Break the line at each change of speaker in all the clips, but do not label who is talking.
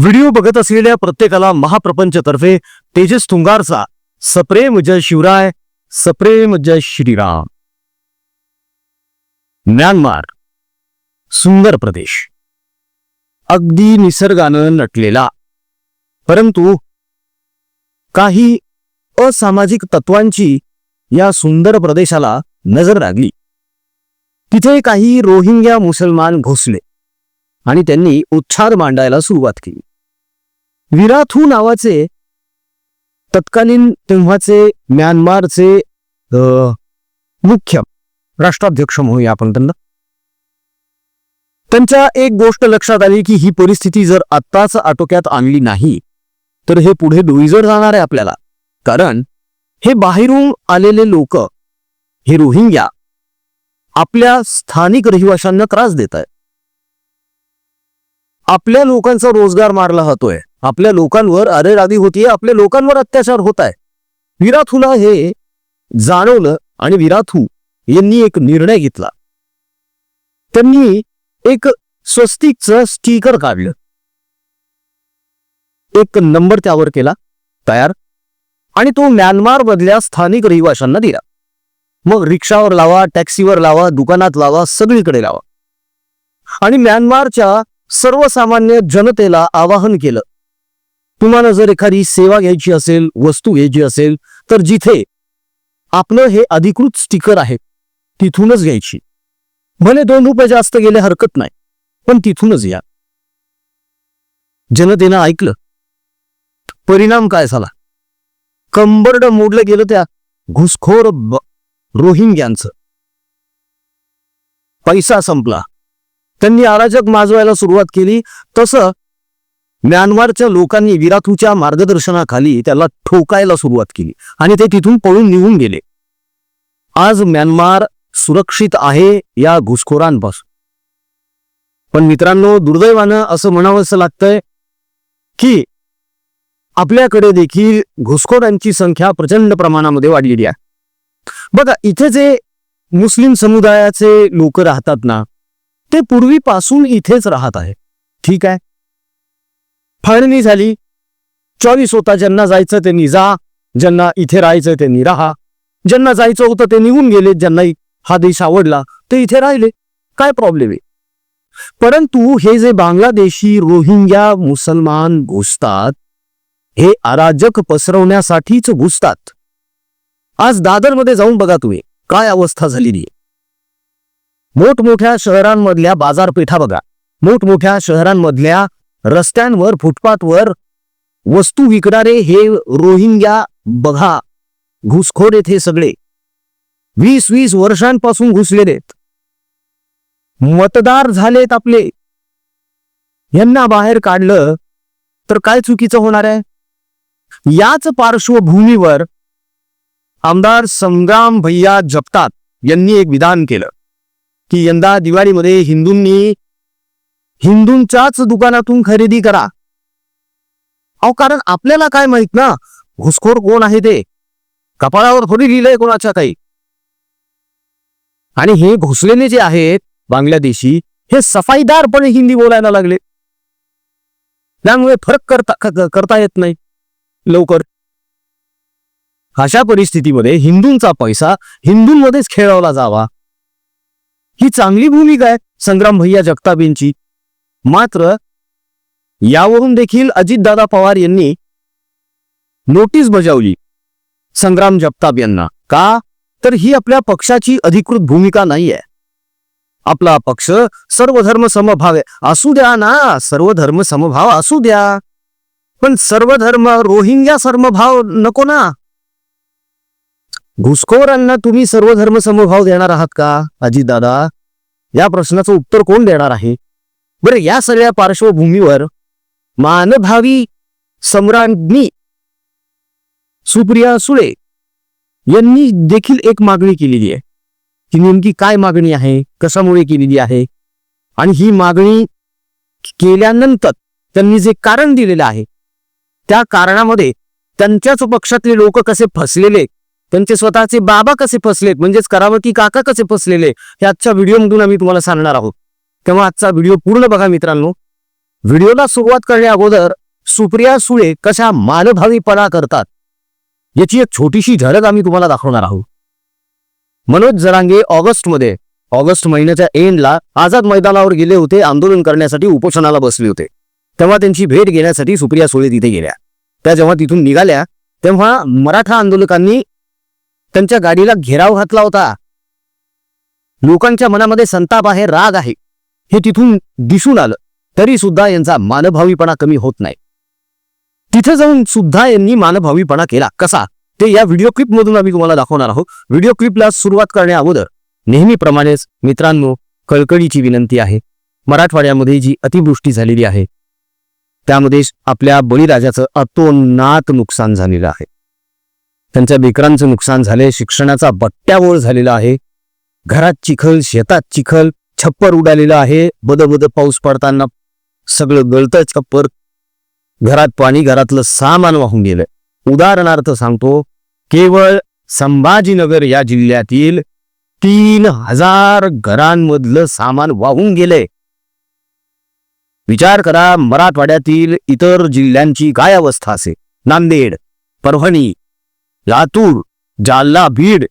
Video बघत असलेल्या प्रत्येकाला महाप्रपंचतर्फे तेजस तुंगारचा सप्रेम जय शिवराय सप्रेम जय श्रीराम. म्यानमार सुंदर प्रदेश. अगदी निसर्गानं नटलेला. परंतु काही असामाजिक तत्वांची या सुंदर प्रदेशाला नजर लागली. तिथे काही रोहिंग्या मुसलमान घुसले आणि त्यांनी उच्छाद मांडायला सुरुवात केली. विराथू नावाचे तत्कालीन तेव्हाचे म्यानमारचे मुख्य राष्ट्राध्यक्ष म्हणूया आपण त्यांना. त्यांच्या एक गोष्ट लक्षात आली की ही परिस्थिती जर आत्ताच आटोक्यात आणली नाही तर हे पुढे डोईजड जाणार आहे आपल्याला. कारण हे बाहेरून आलेले लोक हे रोहिंग्या आपल्या स्थानिक रहिवाशांना त्रास देत आहेत आपल्या लोकांचा रोजगार मारला जातोय. आपल्या लोकांवर अरेरावी होतीये आपल्या लोकांवर अत्याचार होत आहे विराथूला हे जाणवलं आणि विराथू यांनी एक निर्णय घेतला. त्यांनी एक स्वस्तिकचं स्टिकर काढलं. एक नंबर त्यावर केला तयार. आणि तो म्यानमार मधल्या स्थानिक रहिवाशांना दिला. मग रिक्षावर लावा टॅक्सीवर लावा दुकानात लावा सगळीकडे लावा. आणि म्यानमारच्या सर्वसामान्य जनतेला आवाहन केलं. तुम्हाला जर एखादी सेवा घ्यायची असेल वस्तू घ्यायची असेल तर जिथे आपलं हे अधिकृत स्टिकर आहे तिथूनच घ्यायची. भले दोन रुपये जास्त गेले हरकत नाही पण तिथूनच या जनतेनं ऐकलं. परिणाम काय झाला? कंबरड मोडलं गेलं त्या घुसखोर रोहिंग्यांचं. पैसा संपला. त्यांनी अराजक माजवायला सुरुवात केली. तसं म्यानमारच्या लोकांनी विराथूच्या मार्गदर्शनाखाली त्याला ठोकायला सुरुवात केली आणि ते तिथून पळून निघून गेले. आज म्यानमार सुरक्षित आहे या घुसखोरांपासून. पण मित्रांनो दुर्दैवानं असं म्हणावंसं लागतंय की आपल्याकडे देखील घुसखोरांची संख्या प्रचंड प्रमाणामध्ये वाढलेली आहे. बघा इथे जे मुस्लिम समुदायाचे लोक राहतात ना ते पूर्वीपासून इथेच राहत आहे ठीक आहे? फाळणी झाली. चॉईस होता ज्यांना जायचं त्यांनी जा ज्यांना इथे राहायचं त्यांनी राहा. ज्यांना जायचं होतं ते निघून गेले ज्यांना हा देश आवडला ते इथे राहिले. काय प्रॉब्लेम आहे? परंतु हे जे बांगलादेशी रोहिंग्या मुसलमान घुसतात हे अराजक पसरवण्यासाठीच घुसतात. आज दादरमध्ये जाऊन बघा तुम्ही काय अवस्था झालेली मोठमोठ्या शहरांमधल्या बाजारपेठा बघा. मोठमोठ्या शहरांमधल्या रस्त्यांवर फुटपाथवर वस्तू विकणारे हे रोहिंग्या बघा घुसखोर आहेत हे सगळे. वीस वीस वर्षांपासून घुसलेलेत मतदार झालेत आपले. यांना बाहेर काढलं तर काय चुकीचं होणार आहे? याच पार्श्वभूमीवर आमदार संग्राम भैया जगताप यांनी एक विधान केलं की यंदा दिवाळीमध्ये हिंदूंनी हिंदूंच्याच दुकानातून खरेदी करा. अहो कारण आपल्याला काय माहीत ना? घुसखोर कोण आहे ते? कपाळावर थोडी लिहिलंय कोणाच्या काही. आणि हे घुसलेले जे आहेत बांगलादेशी हे सफाईदारपणे हिंदी बोलायला लागले. त्यामुळे फरक करता करता येत नाही. लवकर. अशा परिस्थितीमध्ये हिंदूंचा पैसा हिंदूंमध्येच खेळवला जावा. ही चांगली भूमिका आहे संग्राम भैया जगतापींची. मात्र यावरून देखील अजितदादा पवार यांनी नोटीस बजावली. संग्राम जगताप यांना. का? तर ही आपल्या पक्षाची अधिकृत भूमिका नाहीये. आपला पक्ष सर्वधर्म समभाव असू द्या ना सर्वधर्म समभाव असू द्या. पण सर्वधर्म रोहिंग्या समभाव नको ना. घुसखोरांना तुम्ही सर्वधर्म समभाव देणार आहात का अजितदादा? या प्रश्नाचं उत्तर कोण देणार आहे? बरं या सगळ्या पार्श्वभूमीवर मानभावी सम्राज्ञी सुप्रिया सुळे यांनी देखील एक मागणी केलेली आहे. ती नेमकी काय मागणी आहे? कशामुळे केलेली आहे? आणि ही मागणी केल्यानंतर त्यांनी जे कारण दिलेलं आहे त्या कारणामध्ये त्यांच्याच पक्षातले लोक कसे फसलेले त्यांचे स्वतःचे बाबा कसे फसलेत म्हणजेच करावती काका कसे फसलेले हे आजच्या व्हिडिओमधून आम्ही तुम्हाला सांगणार आहोत. तेव्हा आजचा व्हिडिओ पूर्ण बघा मित्रांनो. व्हिडिओला सुरुवात करण्या अगोदर सुप्रिया सुळे कशा मानभावीपणा करतात याची एक छोटीशी झलक आम्ही तुम्हाला दाखवणार आहोत. मनोज जरांगे ऑगस्टमध्ये ऑगस्ट महिन्याच्या एंडला आझाद मैदानावर गेले होते आंदोलन करण्यासाठी उपोषणाला बसले होते. तेव्हा त्यांची भेट घेण्यासाठी सुप्रिया सुळे तिथे गेल्या. त्या जेव्हा तिथून निघाल्या तेव्हा मराठा आंदोलकांनी त्यांच्या गाडीला घेराव घातला होता. लोकांच्या मनामध्ये संताप आहे राग आहे. हे तिथून दिसून आलं. तरी सुद्धा यांचा मानभावीपणा कमी होत नाही. तिथे जाऊन सुद्धा यांनी मानभावीपणा केला. कसा? ते या व्हिडिओ क्लिप मधून आम्ही तुम्हाला दाखवणार आहोत. व्हिडिओ क्लिपला सुरुवात करण्या अगोदर नेहमीप्रमाणेच मित्रांनो कळकळीची विनंती आहे. मराठवाड्यामध्ये जी अतिवृष्टी झालेली आहे त्यामध्ये आपल्या बळीराजाचं अतोनात नुकसान झालेलं आहे. त्यांच्या बेकरांचं नुकसान झाले शिक्षणाचा बट्ट्याबोळ झालेला आहे. घरात चिखल शेतात चिखल छप्पर उडालेलं आहे. बद बद पाऊस पडताना सगळं गळतं छप्पर. घरात पाणी घरातलं सामान वाहून गेलंय. उदाहरणार्थ सांगतो केवळ संभाजीनगर या जिल्ह्यातील तीन हजार घरांमधलं सामान वाहून गेलंय. विचार करा मराठवाड्यातील इतर जिल्ह्यांची काय अवस्था असेल? नांदेड परभणी लातूर जालना बीड.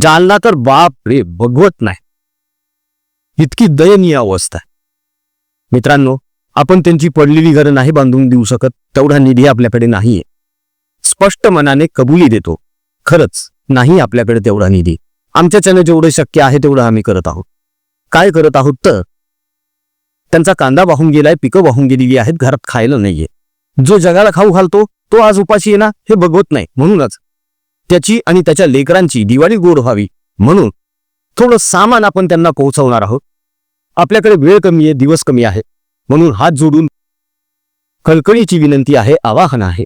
जालना तर बाप रे बघवत नाही. इतकी दयनीय अवस्था. मित्रांनो आपण त्यांची पडलेली घरं नाही बांधून देऊ शकत तेवढा निधी आपल्याकडे नाहीये. स्पष्ट मनाने कबुली देतो. खरंच नाही आपल्याकडे तेवढा निधी. आमच्याच्यानं जेवढं शक्य आहे तेवढं आम्ही करत आहोत. काय करत आहोत तर? त्यांचा कांदा वाहून गेलाय पिकं वाहून गेलेली आहेत घरात खायला नाहीये. जो जगाला खाऊ घालतो तो आज उपाशी येणार हे बघवत नाही. म्हणूनच त्याची आणि त्याच्या लेकरांची दिवाळी गोड व्हावी. म्हणून थोडं सामान आपण त्यांना पोहोचवणार आहोत. आपल्याकडे वेळ कमी आहे दिवस कमी आहे. म्हणून हात जोडून कळकळीची विनंती आहे आवाहन आहे.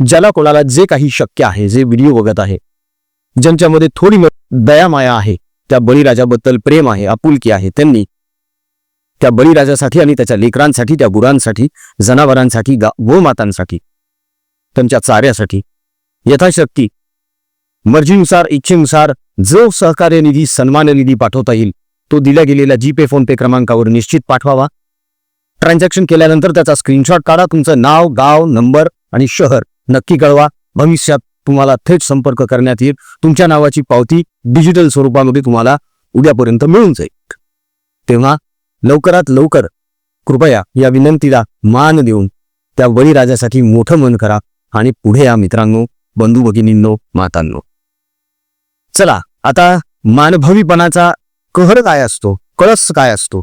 ज्याला कोणाला जे काही शक्य आहे जे व्हिडिओ बघत आहे ज्यांच्यामध्ये थोडी दयामाया आहे त्या बळीराजाबद्दल प्रेम आहे आपुलकी आहे त्यांनी त्या बळीराजासाठी आणि त्याच्या लेकरांसाठी त्या गुरांसाठी जनावरांसाठी गा गोमातांसाठी त्यांच्या चाऱ्यासाठी यथाशक्ती मर्जीनुसार इच्छेनुसार जो सहकार्य निधी सन्मान निधी पाठवता येईल तो दिल्या गेलेल्या जीपे फोन पे क्रमांकावर निश्चित पाठवावा. ट्रान्झॅक्शन केल्यानंतर त्याचा स्क्रीनशॉट काढा तुमचं नाव गाव नंबर आणि शहर नक्की कळवा. भविष्यात तुम्हाला थेट संपर्क करण्यात येईल. तुमच्या नावाची पावती डिजिटल स्वरूपामध्ये तुम्हाला उद्यापर्यंत मिळून जाईल. तेव्हा लवकरात लवकर कृपया या विनंतीला मान देऊन त्या बळीराजासाठी मोठं मन करा. आणि पुढे या मित्रांनो बंधू भगिनींनो मातांनो. चला आता मानभवीपणाचा कहर काय असतो? कळस काय असतो?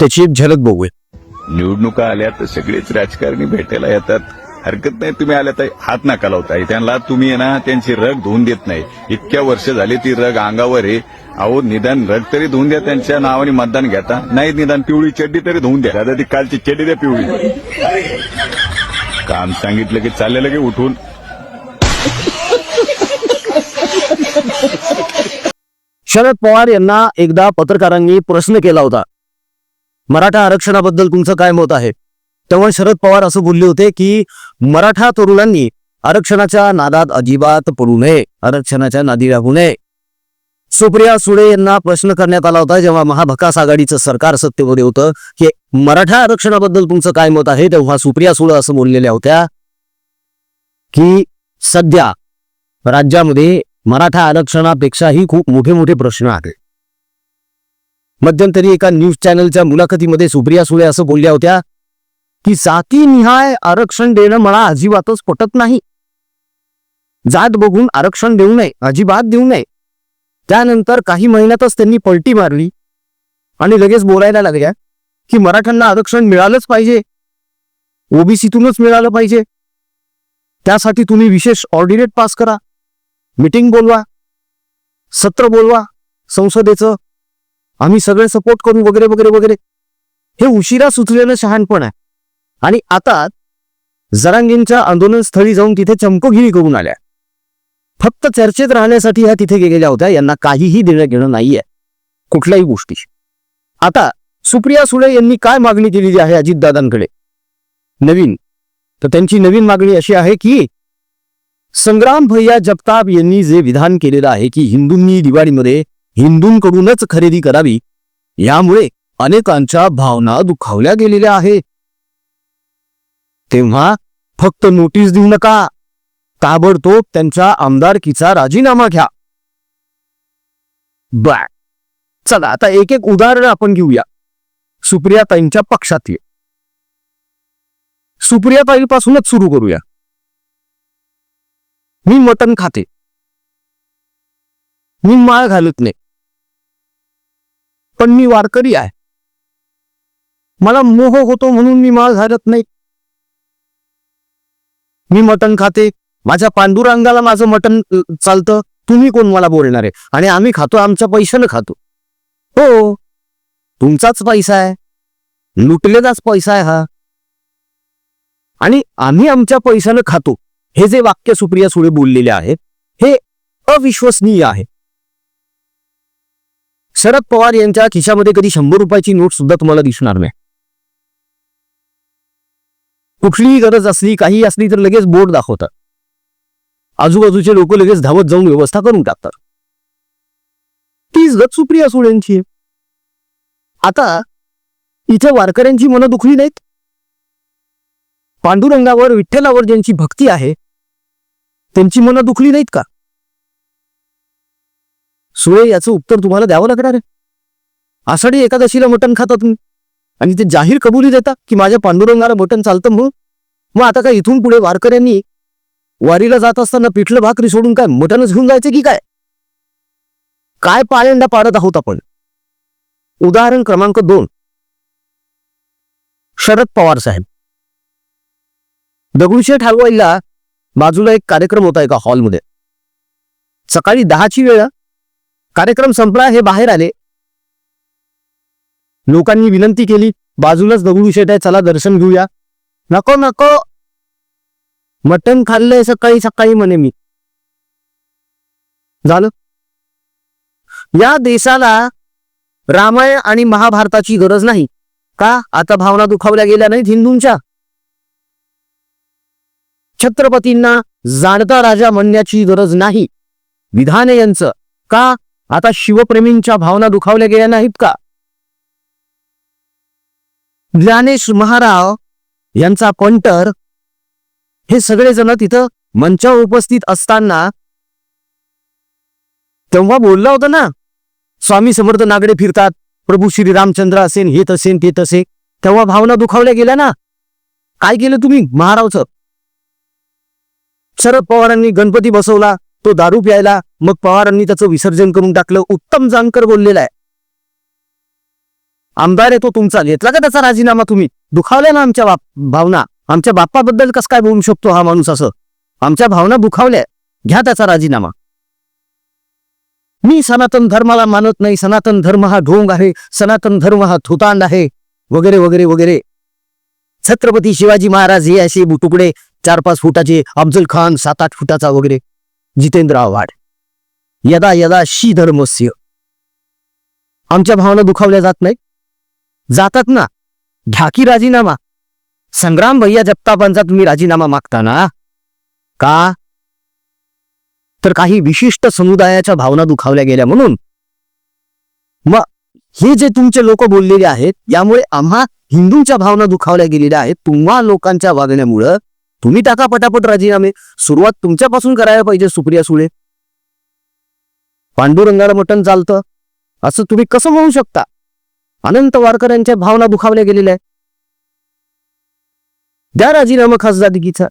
त्याची एक झलक बघूया.
निवडणुका आल्या तर सगळेच राजकारणी भेटायला येतात. हरकत नाही तुम्ही आल्या तर हात नाका लावताय. त्यांना तुम्ही आहे ना त्यांची रग धुवून देत नाही. इतक्या वर्ष झाली ती रग अंगावर आहे. अहो निदान रग तरी धुवून द्या त्यांच्या नावाने मतदान घेता. नाही निदान पिवळी चड्डी तरी धुवून द्या. दादा ती कालची चड्डी द्या पिवळी. काम सांगितलं की चाललेलं की उठून.
शरद पवार यांना एकदा पत्रकारांनी प्रश्न केला होता. मराठा आरक्षणाबद्दल तुमचं काय मत आहे? तेव्हा शरद पवार असं बोलले होते की मराठा तरुणांनी आरक्षणाच्या नादात अजिबात पडू नये आरक्षणाच्या नादी लागू नये. सुप्रिया सुळे यांना प्रश्न करण्यात आला होता जेव्हा महाभकास आघाडीचं सरकार सत्तेमध्ये होतं की मराठा आरक्षणाबद्दल तुमचं काय मत आहे? तेव्हा सुप्रिया सुळे असं बोललेल्या होत्या की सध्या राज्यामध्ये मराठा आरक्षणापेक्षाही खूप मोठे मोठे प्रश्न आहेत. मध्यंतरी एका न्यूज चॅनलच्या मुलाखतीमध्ये सुप्रिया सुळे असं बोलल्या होत्या की जाती निहाय आरक्षण देणं मला अजिबातच पटत नाही. जात बघून आरक्षण देऊ नये अजिबात देऊ नये. त्यानंतर काही महिन्यातच त्यांनी पलटी मारली आणि लगेच बोलायला लागल्या की मराठ्यांना आरक्षण मिळालंच पाहिजे. ओबीसीतूनच मिळालं पाहिजे. त्यासाठी तुम्ही विशेष ऑर्डिनेट पास करा. मीटिंग बोलवा सत्र बोलवा संसदेचं. आम्ही सगळे सपोर्ट करू वगैरे वगैरे वगैरे. हे उशिरा सुचलेलं शहाणपण आहे. आणि आता जरांगींच्या आंदोलन स्थळी जाऊन तिथे चमकोगिरी करून आल्या. फक्त चर्चेत राहण्यासाठी ह्या तिथे गेलेल्या होत्या यांना काहीही देणं घेणं नाहीये. कुठल्याही गोष्टी आता सुप्रिया सुळे यांनी काय मागणी केलेली आहे अजितदादांकडे? नवीन. तर त्यांची नवीन मागणी अशी आहे की संग्राम भैया जगताप यांनी जे विधान केलेलं आहे की हिंदूंनी दिवाळीमध्ये हिंदूंकडूनच खरेदी करावी यामुळे अनेकांच्या भावना दुखावल्या गेलेल्या आहे तेव्हा फक्त नोटीस देऊ नका. ताबडतोब त्यांच्या आमदारकीचा राजीनामा घ्या. बा चला आता एक एक उदाहरण आपण घेऊया. सुप्रियाताईंच्या पक्षातले. सुप्रियाताईपासूनच सुरू करूया. मी मटण खाते. मी माळ घालत नाही. पण मी वारकरी आहे. मला मोह होतो म्हणून मी माळ घालत नाही. मी मटण खाते. माझ्या पांडुरंगाला माझं मटण चालतं. तुम्ही कोण मला बोलणार आहे? आणि आम्ही खातो आमच्या पैशानं खातो. हो तुमचाच पैसा आहे. लुटलेलाच पैसा आहे हा. आणि आम्ही आमच्या पैशानं खातो. हे जे वाक्य सुप्रिया सुळे बोललेले आहेत हे अविश्वसनीय आहे. शरद पवार यांच्या खिशामध्ये कधी शंभर रुपयाची नोट सुद्धा तुम्हाला दिसणार नाही. कुठलीही गरज असली काही असली तर लगेच बोर्ड दाखवतात. आजूबाजूचे लोक लगेच धावत जाऊन व्यवस्था करून टाकतात. तीच गत सुप्रिया सुळेंची आता इथे वारकऱ्यांची मनं दुखली नाहीत? पांडुरंगावर विठ्ठलावर ज्यांची भक्ती आहे. त्यांची मनं दुखली नाहीत का? सुळे याचं उत्तर तुम्हाला द्यावं लागणार आहे. आषाढी एकादशीला मटण खाता तुम्ही. आणि ते जाहीर कबुली देता की माझ्या पांडुरंगाला मटण चालतं म्हणून. मग आता काय इथून पुढे वारकऱ्यांनी वारीला जात असताना पिठलं भाकरी सोडून काय मटणच घेऊन जायचं की काय? काय पायंडा पाडत आहोत आपण? उदाहरण क्रमांक दोन. शरद पवार साहेब. दगडूशेठ हलवाईला बाजूला एक कार्यक्रम होता एका हॉलमध्ये. सकाळी दहाची वेळ कार्यक्रम संपला हे बाहेर आले. लोकांनी विनंती केली बाजूलाच दगडूशेठ आहे चला दर्शन घेऊया. नको नको. मटण खाल्लंय सकाळी सकाळी म्हणे मी. झालं. या देशाला रामायण आणि महाभारताची गरज नाही. का? आता भावना दुखावल्या गेल्या नाहीत हिंदूंच्या. छत्रपतींना जाणता राजा म्हणण्याची गरज नाही. विधाने यांचं. का? आता शिवप्रेमींच्या भावना दुखावल्या गेल्या नाहीत का? ज्ञानेश महाराव यांचा पंटर हे सगळेजण तिथं मंचावर उपस्थित असताना तेव्हा बोलला होता ना स्वामी समर्थ नागडे फिरतात प्रभू श्री रामचंद्र असेन हे तसेन ते तसे. तेव्हा भावना दुखावल्या गेल्या ना. काय केलं तुम्ही महारावचं? शरद पवारांनी गणपती बसवला तो दारू प्यायला मग पवारांनी त्याचं विसर्जन करून टाकलं उत्तम जानकर बोललेला आहे. आमदार आहे तो तुमचा घेतला का त्याचा राजीनामा तुम्ही? दुखावल्या ना आमच्या बाप भावना. आमच्या बाप्पाबद्दल कसं काय बोलू शकतो हा माणूस असं? आमच्या भावना दुखावल्या. घ्या त्याचा राजीनामा. मी सनातन धर्माला मानत नाही. सनातन धर्म हा ढोंग आहे. सनातन धर्म हा थुतांड आहे. वगैरे वगैरे वगैरे. छत्रपती शिवाजी महाराज हे असे तुकडे चार पाच फुटाचे अफजल खान सात आठ फुटाचा वगैरे जितेंद्र आव्हाड. यदा यदा शी धर्मस्य आमच्या भावना दुखावल्या जात नाही जातात ना. ढाकी राजीनामा. संग्राम भैया जगतापांचा तुम्ही राजीनामा मागता ना? का? तर काही विशिष्ट समुदायाच्या भावना दुखावल्या गेल्या म्हणून. मग हे जे तुमचे लोक बोललेले आहेत यामुळे आम्हा हिंदूंच्या भावना दुखावल्या गेलेल्या आहेत. तुम्हा लोकांच्या वागण्यामुळं तुम्ही टाका पटापट राजीनामे. सुरुवात तुमच्यापासून करायला पाहिजे सुप्रिया सुळे. पांडुरंगाला मटण चालतं. असं तुम्ही कसं म्हणू शकता? अनंत वारकऱ्यांच्या भावना दुखावल्या गेलेल्या आहेत. द्या राजीनामा खासदारकीचा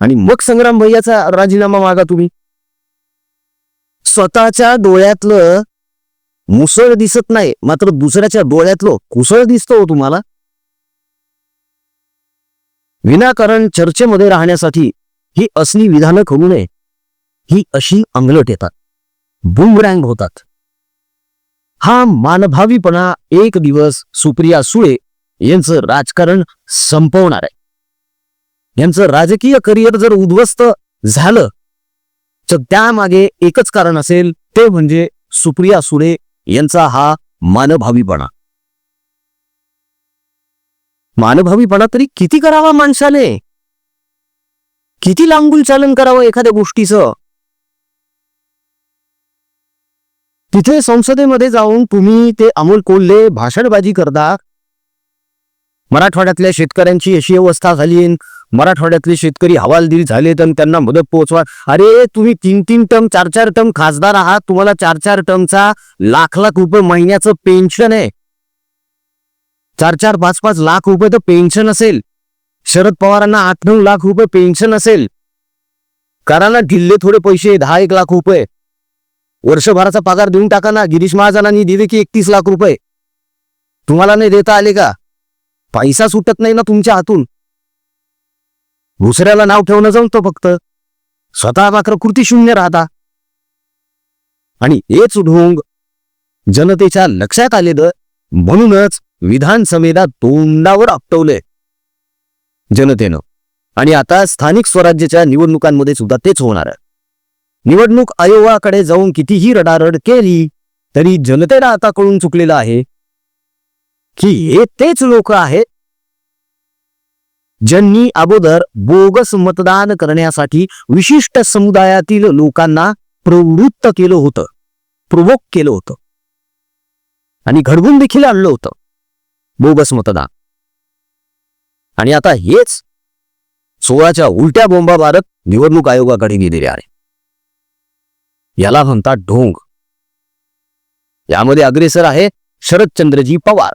आणि मग संग्राम भैयाचा राजीनामा मागा तुम्ही. स्वतःच्या डोळ्यातलं मुसळ दिसत नाही मात्र दुसऱ्याच्या डोळ्यातलं कुसळ दिसतो हो तुम्हाला. विनाकारण चर्चेमध्ये राहण्यासाठी ही असली विधानं करू नये. ही अशी अंगलट येतात. बुमरँग होतात. हा मानभावीपणा एक दिवस सुप्रिया सुळे यांचं राजकारण संपवणार आहे. यांचं राजकीय करिअर जर उद्ध्वस्त झालं तर त्यामागे एकच कारण असेल ते म्हणजे सुप्रिया सुळे यांचा हा मानभावीपणा. मानभावीपणा तरी किती करावा माणसाने? किती लांबूल चालन करावं एखाद्या गोष्टीचं? तिथे संसदेमध्ये जाऊन तुम्ही ते अमोल कोल्हे भाषणबाजी करता. मराठवाड्यातल्या शेतकऱ्यांची अशी अवस्था झाली मराठवाड्यातले शेतकरी हवालदिल झाले तर त्यांना मदत पोहोचवा. अरे तुम्ही तीन तीन टर्म चार चार टर्म खासदार आहात. तुम्हाला चार चार टर्मचा लाख लाख रुपये महिन्याचं पेन्शन आहे. चार चार पाच पाच लाख रुपये तर पेन्शन असेल. शरद पवारांना आठ नऊ लाख रुपये पेन्शन असेल. करा ना ढिल्ले थोडे पैसे दहा एक लाख रुपये. वर्षभराचा पगार देऊन टाका ना गिरीश महाजनांनी दिले की एकतीस लाख रुपये. तुम्हाला नाही देता आले का? पैसा सुटत नाही ना तुमच्या हातून. दुसऱ्याला नाव ठेवणं जमतं फक्त. स्वतः मात्र कृती शून्य राहता. आणि हेच ढोंग जनतेच्या लक्षात आलेलं म्हणूनच विधानसभेला तोंडावर आपटवलंय जनतेनं. आणि आता स्थानिक स्वराज्याच्या निवडणुकांमध्ये सुद्धा तेच होणार आहे. निवडणूक आयोगाकडे जाऊन कितीही रडारड केली तरी जनतेला आता कळून चुकलेलं आहे की हे तेच लोक आहेत ज्यांनी अगोदर बोगस मतदान करण्यासाठी विशिष्ट समुदायातील लोकांना प्रवृत्त केलं होतं प्रोवोक केलं होतं. आणि घडवून देखील आणलं होतं. बोगस मतदान. आणि आता हेच सोळाच्या उलट्या बोंबा निवडणूक आयोगाकडे गेलेले आहे. याला म्हणतात ढोंग. यामध्ये अग्रेसर आहे शरदचंद्रजी पवार.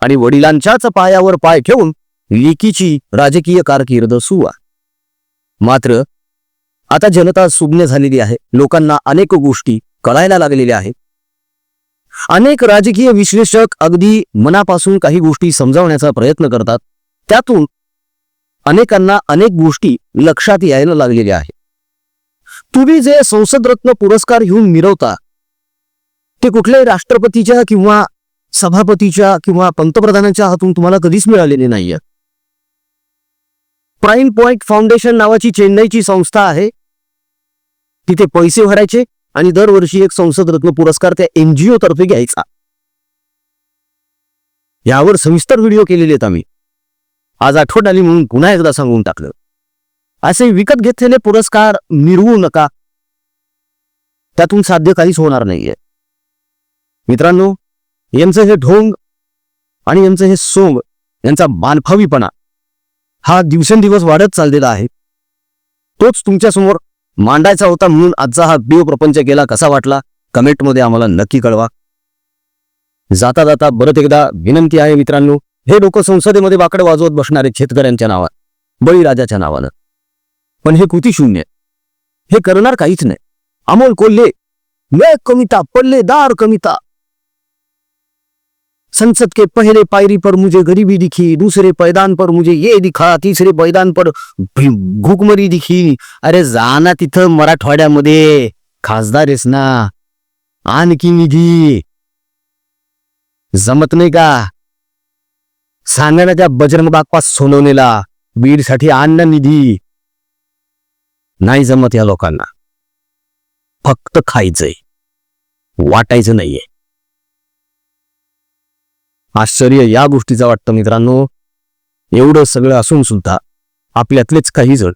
आणि वडिलांच्याच पायावर पाय ठेवून लेकीची राजकीय कारकीर्द सुरू आहे. मात्र आता जनता सुज्ञ झालेली आहे. लोकांना अनेक गोष्टी कळायला लागलेल्या आहेत. अनेक राजकीय विश्लेषक अगदी मनापासून काही गोष्टी समजावण्याचा प्रयत्न करतात. त्यातून अनेकांना अनेक गोष्टी लक्षात यायला लागलेल्या आहेत. तुम्ही जे संसदरत्न पुरस्कार घेऊन मिरवता ते कुठल्याही राष्ट्रपतीच्या किंवा सभापतीच्या किंवा पंतप्रधानांच्या हातून तुम्हाला कधीच मिळालेले नाहीये. प्राईम पॉइंट फाउंडेशन नावाची चेन्नईची संस्था आहे. तिथे पैसे भरायचे आणि दरवर्षी एक संसद रत्न पुरस्कार त्या एनजीओ तर्फे घ्यायचा. यावर सविस्तर व्हिडिओ केलेले आहेत आम्ही. आज आठवण आली म्हणून पुन्हा एकदा सांगून टाकलं. असे विकत घेतलेले पुरस्कार मिरवू नका. त्यातून साध्य काहीच होणार नाहीये. मित्रांनो यांचं हे ढोंग आणि यांचं हे सोंग यांचा मानफावीपणा हा दिवसेंदिवस वाढत चाललेला आहे. तोच तुमच्यासमोर मांडायचा होता म्हणून आजचा हा बिव प्रपंच केला कसा वाटला? कमेंटमध्ये आम्हाला नक्की कळवा. जाता जाता परत एकदा विनंती आहे मित्रांनो हे लोक संसदेमध्ये बाकडे वाजवत बसणारे शेतकऱ्यांच्या नावात बळीराजाच्या नावानं. पण हे कृती शून्य. हे करणार काहीच नाही. अमोल कोल्हे मैं कविता पल्लेदार कविता संसद के पहले पायरी पर मुझे गरीबी दिखी दूसरे पैदान पर मुझे ये दिखा तीसरे पैदान पर घुकमरी भूकमरी दिखी। अरे जा ना तिथं मराठवाड्यामध्ये खासदार आहेस ना आणखी निधी जमत नाही का? सांगा ना त्या बजरंग बागपास सोनवलेला बीडसाठी आण ना निधी। नाही जमत या लोकांना फक्त खायचंय वाटायचं नाहीये। आश्चर्य या गोष्टीचं वाटतं मित्रांनो. एवढं सगळं असून सुद्धा आपल्यातलेच काही जण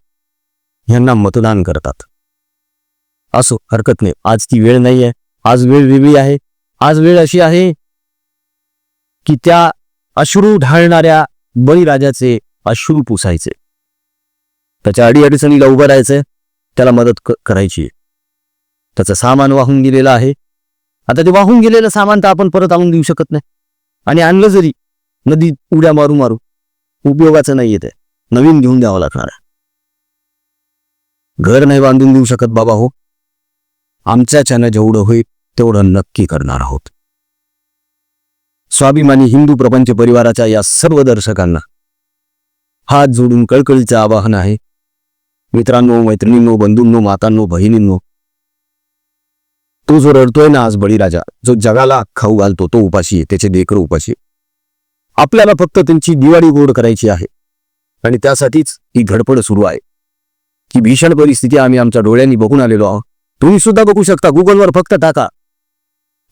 यांना मतदान करतात. असो हरकत नाही. आज ती वेळ नाही आहे आज वेळ वेगळी आहे. आज वेळ अशी आहे की त्या अश्रू ढाळणाऱ्या बळीराजाचे अश्रू पुसायचे. त्याच्या अडीअडचणीला उभं राहायचंय त्याला मदत करायची. त्याचं सामान वाहून गेलेलं आहे. आता ते वाहून गेलेलं सामान तर आपण परत आणून देऊ शकत नाही. आणि आणलं जरी नदीत उड्या मारू मारू उपयोगाचं नाही येते नवीन घेऊन द्यावं लागणार घर नाही बांधून देऊ शकत बाबा हो. आमच्याच्यानं जेवढं होईल तेवढं नक्की करणार आहोत. स्वाभिमानी हिंदू प्रपंच परिवाराच्या या सर्व दर्शकांना हात जोडून कळकळीचं आवाहन आहे. मित्रांनो मैत्रिणींनो बंधूंनो मातांनो बहिणींनो तो जो रडतोय ना आज बळीराजा जो जगाला खाऊ घालतो तो उपाशी आहे त्याचे लेकर उपाशी आपल्याला फक्त त्यांची दिवाळी गोड करायची आहे. आणि त्यासाठीच ही घडपड सुरू आहे. ही भीषण परिस्थिती आम्ही आमच्या डोळ्यांनी बघून आलेलो आहोत. तुम्ही सुद्धा बघू शकता गुगलवर फक्त टाका.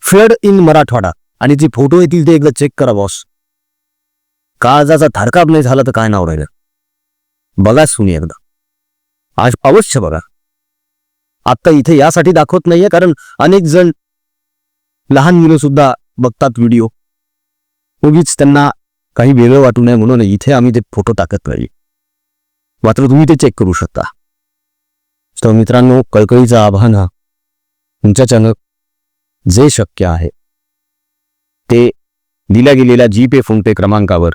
Flood in Marathwada. आणि जे फोटो येतील ते एकदा चेक करा बॉस. काळजाचा थारकाप नाही झाला तर काय नाव राहिलं? बघा सुनी एकदा. आज अवश्य बघा. आता इथे यासाठी दाखवत नाहीये कारण अनेक जण लहान मुलं सुद्धा बघतात व्हिडिओ. उगीच त्यांना काही वेगळं वाटू नये म्हणून इथे आम्ही ते फोटो टाकत नाही. मात्र तुम्ही ते चेक करू शकता. तर मित्रांनो कळकळीचं आव्हान हा तुमच्याच्यानं जे शक्य आहे ते दिल्या गेलेल्या जी पे फोन पे क्रमांकावर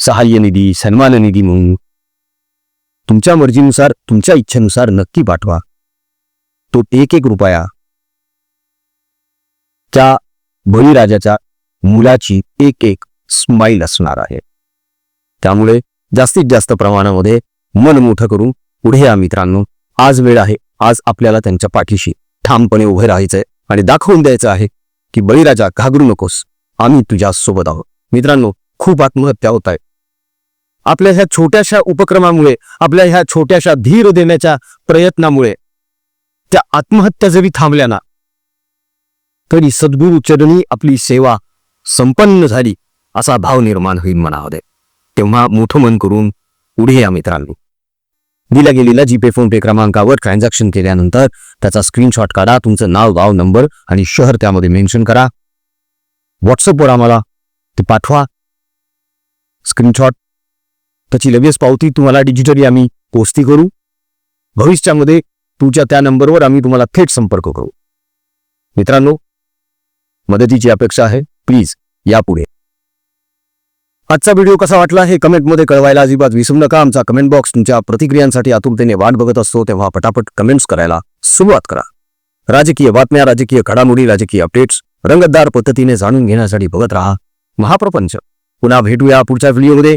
सहाय्य निधी सन्मान निधी म्हणून तुमच्या मर्जीनुसार तुमच्या इच्छेनुसार नक्की पाठवा. तो एक एक रुपया. त्या बळीराजाच्या मुलाची एक एक स्माईल असणार आहे. त्यामुळे जास्तीत जास्त प्रमाणामध्ये मन मोठं करून पुढे या मित्रांनो आज वेळ आहे आज आपल्याला त्यांच्या पाठीशी ठामपणे उभे राहायचंय आणि दाखवून द्यायचं आहे की बळीराजा घाबरू नकोस आम्ही तुझ्या सोबत आहोत. मित्रांनो खूप आत्महत्या होत आहेत आपल्या ह्या छोट्याशा उपक्रमामुळे आपल्या ह्या छोट्याशा धीर देण्याच्या प्रयत्नामुळे त्या आत्महत्या जरी थांबल्या ना तरी सद्गुरु चरणी आपली सेवा संपन्न झाली असा भाव निर्माण होईल मनामध्ये. तेव्हा मोठं मन करून पुढे या मित्रांनो. दिल्या गेलेल्या जीपे फोन पे क्रमांकावर ट्रान्झॅक्शन केल्यानंतर त्याचा स्क्रीनशॉट काढा तुमचं नाव गाव नंबर आणि शहर त्यामध्ये मेन्शन करा. व्हॉट्सअपवर आम्हाला ते पाठवा. स्क्रीनशॉट त्याची लगेच पावती तुम्हाला डिजिटली आम्ही पोस्ती करू. भविष्यामध्ये तुमच्या त्या नंबरवर आम्ही तुम्हाला थेट संपर्क करू. मित्रांनो मदतीची अपेक्षा आहे. प्लीज यापुढे आजचा व्हिडिओ कसा वाटला हे कमेंटमध्ये कळवायला अजिबात विसरू नका. आमचा कमेंट बॉक्स तुमच्या प्रतिक्रियांसाठी आतुरतेने वाट बघत असतो तेव्हा पटापट कमेंट्स करायला सुरुवात करा. राजकीय बातम्या राजकीय घडामोडी राजकीय अपडेट्स रंगतदार पद्धतीने जाणून घेण्यासाठी बघत राहा महाप्रपंच. पुन्हा भेटूया पुढच्या व्हिडिओमध्ये.